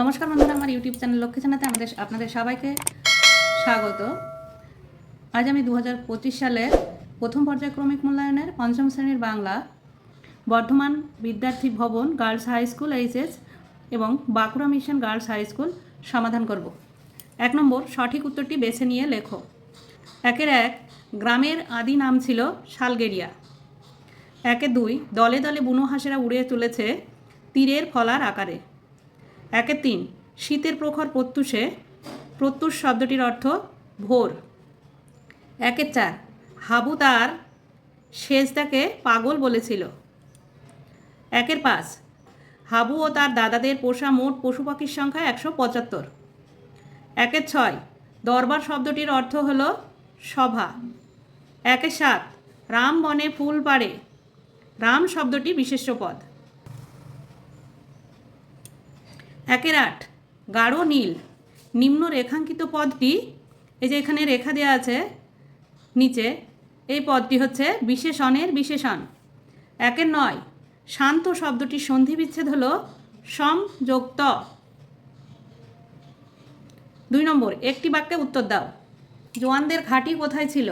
নমস্কার বন্ধুরা, আমার ইউটিউব চ্যানেল লক্ষ্মী জানাতে আমাদের আপনাদের সবাইকে স্বাগত। আজ আমি দু সালের প্রথম পর্যায়ক্রমিক মূল্যায়নের পঞ্চম শ্রেণির বাংলা বর্ধমান বিদ্যার্থী ভবন গার্লস হাই স্কুল এইচএস এবং Bankura mission girls high school সমাধান করব। এক নম্বর, সঠিক উত্তরটি বেছে নিয়ে লেখো। একের এক, গ্রামের আদি নাম ছিল শালগেরিয়া একে দুই, দলে দলে বুনো হাঁসেরা উড়ে চলেছে তীরের ফলার আকারে। একে তিন, শীতের প্রখর প্রত্যুষে, প্রত্যুষ শব্দটির অর্থ ভোর। একে চার, হাবু তার সেজদাকে পাগল বলেছিল। একের পাঁচ, হাবু ও তার দাদাদের পোষা মোট পশু পাখির সংখ্যা একশো পঁচাত্তর। একের ছয়, দরবার শব্দটির অর্থ হল সভা। একের সাত, রাম বনে ফুল পাড়ে। রাম শব্দটি বিশেষ্য পদ। একের আট গাঢ় নীল। নিম্ন রেখাঙ্কিত পদটি, এই যে এখানে রেখা দেওয়া আছে নিচে, এই পদটি হচ্ছে বিশেষণের বিশেষণ। একের নয়, শান্ত শব্দটির সন্ধি বিচ্ছেদ হল যোগ দুই নম্বর, একটি বাক্যে উত্তর দাও। জোয়ানদের ঘাঁটি কোথায় ছিল?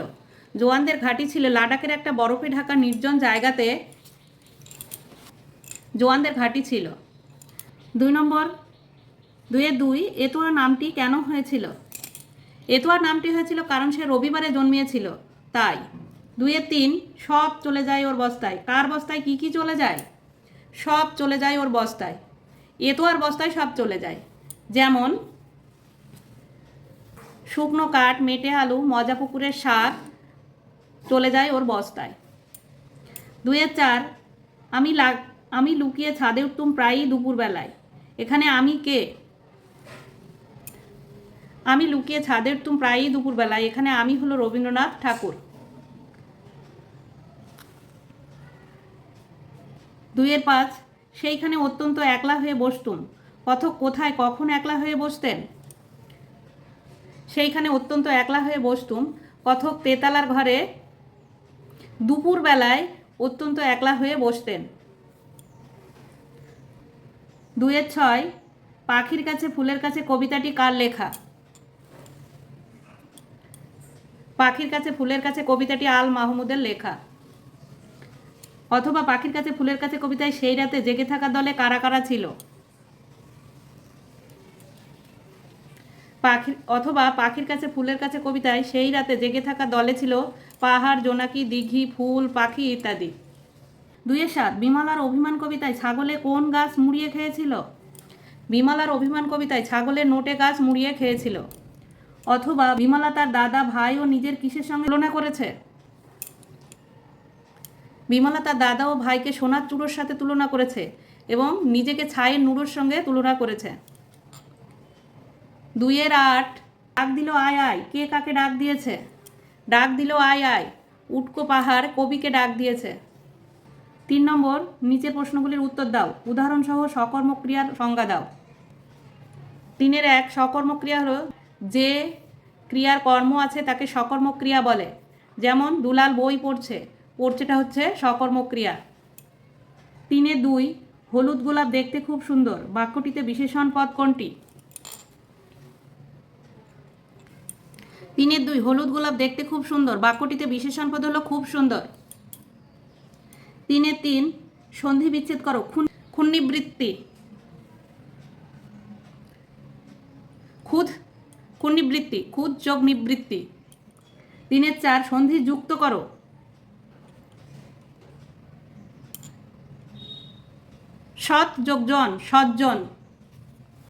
জোয়ানদের ঘাঁটি ছিল লাডাখের একটা বরফে ঢাকা নির্জন জায়গাতে। জোয়ানদের ঘাঁটি ছিল। দুই নম্বর দুয়ে দুই এতুয়া নামটি কেন হয়েছিল? এতুয়া নামটি হয়েছিল কারণ সে রবিবারে জন্মিয়েছিল। তাই, দুয়ে তিন, সব চলে যায় ওর বস্তায়। কার বস্তায় কি কি চলে যায়? সব চলে যায় ওর বস্তায়। এতোয়ার বস্তায় সব চলে যায়। যেমন, শুকনো কাঠ, মেটে আলু, মজা পুকুরের শাক চলে যায় ওর বস্তায়। দুয়ের চার, আমি লাগ, আমি লুকিয়ে ছাদে উঠতুম প্রায়ই দুপুরবেলায়। এখানে আমি কে? আমি লুকিয়ে ছাদে উঠতুম প্রায়ই দুপুরবেলায়, এখানে আমি হলো রবীন্দ্রনাথ ঠাকুর। দুইয়ের পাঁচ, সেইখানে অত্যন্ত একলা হয়ে বসতুম। কথক কোথায়, কখন একলা হয়ে বসতেন? সেইখানে অত্যন্ত একলা হয়ে বসতুম। কথক তেতালার ঘরে দুপুরবেলায় অত্যন্ত একলা হয়ে বসতেন। দুয়ের ছয়, পাখির কাছে, ফুলের কাছে কবিতাটি কার লেখা? পাখির কাছে ফুলের কাছে কবিতাটি আল মাহমুদের লেখা। অথবা পাখির কাছে ফুলের কাছে কবিতায় সেই রাতে জেগে থাকা দলে কারা কারা ছিল? পাখির অথবা পাখির কাছে ফুলের কাছে কবিতায় সেই রাতে জেগে থাকা দলে ছিল পাহাড়, জোনাকি, দিঘি, ফুল, পাখি ইত্যাদি। দুইয়ের সাত বিমলার অভিমান কবিতায় ছাগলে কোন গাছ মুড়িয়ে খেয়েছিল? বিমলার অভিমান কবিতায় ছাগলের নোটে গাছ মুড়িয়ে খেয়েছিল। অথবা বিমলা তার দাদা, ভাই ও নিজের কিসের সঙ্গে তুলনা করেছে? বিমলা তার দাদা ও ভাইকে সোনার চূড়োর সাথে তুলনা করেছে এবং নিজেকে ছায়ের নুড়োর সঙ্গে তুলনা করেছে। দুইয়ের আট। ডাক দিল, আয় আয়। কে কাকে ডাক দিয়েছে? ডাক দিল, আয় আয়। উটকো পাহাড় কবিকে ডাক দিয়েছে। তিন নম্বর, নিচের প্রশ্নগুলির উত্তর দাও। উদাহরণসহ সকর্মক্রিয়ার সংজ্ঞা দাও। তিনের এক, সকর্মক্রিয়া হলো যে ক্রিয়ার কর্ম আছে তাকে সকর্মক্রিয়া বলে। যেমন দুলাল বই পড়ছে, পড়ছেটা হচ্ছে সকর্মক্রিয়া। তিনে দুই, হলুদ গোলাপ দেখতে খুব সুন্দর। বাক্যটিতে বিশেষণ পদ কোনটি? তিনের দুই, হলুদ গোলাপ দেখতে খুব সুন্দর। বাক্যটিতে বিশেষণ পদ হলো খুব সুন্দর। তিনের তিন, সন্ধি বিচ্ছেদ করো, খুন খুন্নিবৃত্তি। খুদ খুন্নিবৃত্তি খুদ যোগ নিবৃত্তি তিনের চার সন্ধি যুক্ত করো। সৎ যোগজন সজ্জন